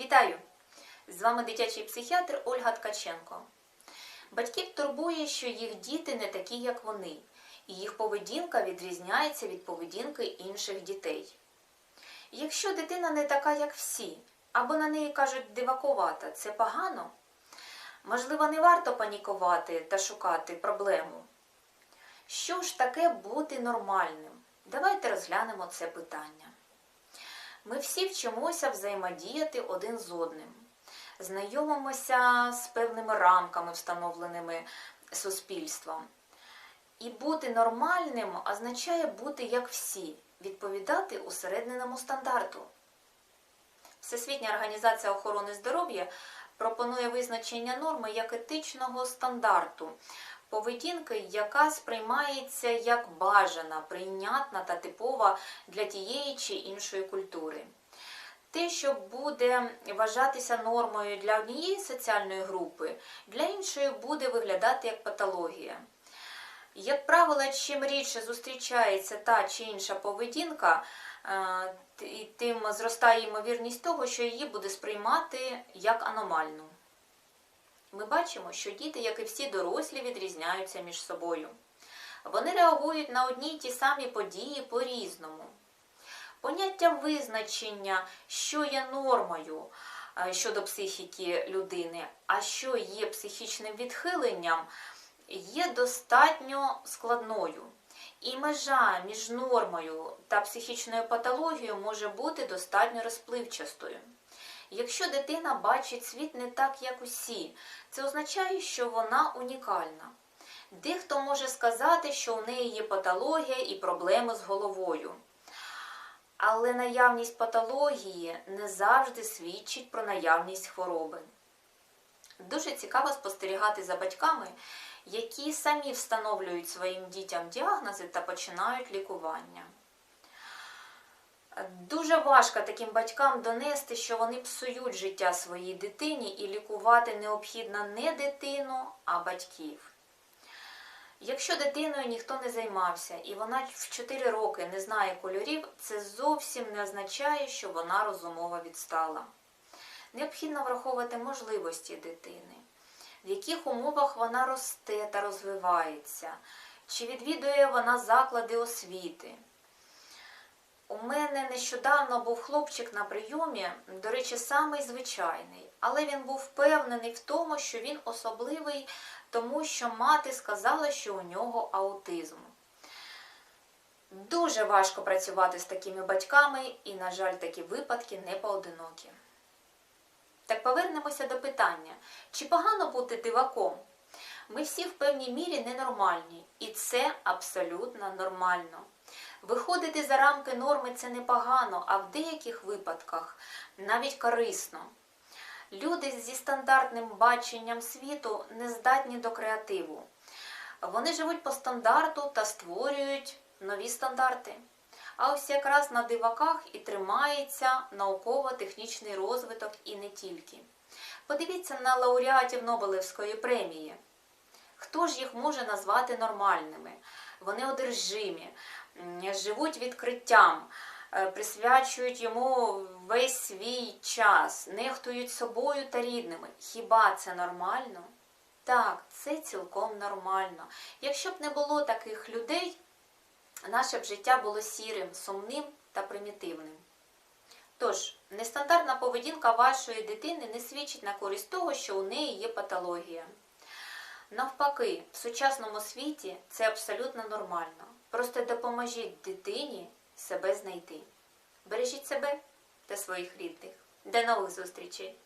Вітаю! З вами дитячий психіатр Ольга Ткаченко. Батьків турбує, що їх діти не такі, як вони, і їх поведінка відрізняється від поведінки інших дітей. Якщо дитина не така, як всі, або на неї кажуть дивакувата, це погано, можливо, не варто панікувати та шукати проблему. Що ж таке бути нормальним? Давайте розглянемо це питання. Ми всі вчимося взаємодіяти один з одним, знайомимося з певними рамками, встановленими суспільством. І бути нормальним означає бути як всі, відповідати усередненому стандарту. Всесвітня організація охорони здоров'я пропонує визначення норми як етичного стандарту, поведінки, яка сприймається як бажана, прийнятна та типова для тієї чи іншої культури. Те, що буде вважатися нормою для однієї соціальної групи, для іншої буде виглядати як патологія. Як правило, чим рідше зустрічається та чи інша поведінка, е, тим зростає ймовірність того, що її буде сприймати як аномальну. Ми бачимо, що діти, як і всі дорослі, відрізняються між собою. Вони реагують на одні й ті самі події по-різному. Поняття визначення, що є нормою е, щодо психіки людини, а що є психічним відхиленням, є достатньо складною. І межа між нормою та психічною патологією може бути достатньо розпливчастою. Якщо дитина бачить світ не так, як усі, це означає, що вона унікальна. Дехто може сказати, що у неї є патологія і проблеми з головою. Але наявність патології не завжди свідчить про наявність хвороби. Дуже цікаво спостерігати за батьками, які самі встановлюють своїм дітям діагнози та починають лікування. Дуже важко таким батькам донести, що вони псують життя своїй дитині і лікувати необхідно не дитину, а батьків. Якщо дитиною ніхто не займався і вона в 4 роки не знає кольорів, це зовсім не означає, що вона розумово відстала. Необхідно враховувати можливості дитини, в яких умовах вона росте та розвивається, чи відвідує вона заклади освіти. Мене нещодавно був хлопчик на прийомі, до речі, самий звичайний, але він був впевнений в тому, що він особливий, тому що мати сказала, що у нього аутизм. Дуже важко працювати з такими батьками, і, на жаль, такі випадки не поодинокі. Так повернемося до питання: чи погано бути диваком? Ми всі в певній мірі ненормальні, і це абсолютно нормально. Виходити за рамки норми це непогано, а в деяких випадках навіть корисно. Люди зі стандартним баченням світу не здатні до креативу. Вони живуть по стандарту та створюють нові стандарти. А ось якраз на диваках і тримається науково-технічний розвиток і не тільки. Подивіться на лауреатів Нобелевської премії. Хто ж їх може назвати нормальними? Вони одержимі, живуть відкриттям, е, присвячують йому весь свій час, нехтують собою та рідними. Хіба це нормально? Так, це цілком нормально. Якщо б не було таких людей, наше б життя було сірим, сумним та примітивним. Тож, нестандартна поведінка вашої дитини не свідчить на користь того, що у неї є патологія. Навпаки, в сучасному світі це абсолютно нормально. Просто допоможіть дитині себе знайти. Бережіть себе та своїх рідних. До нових зустрічей!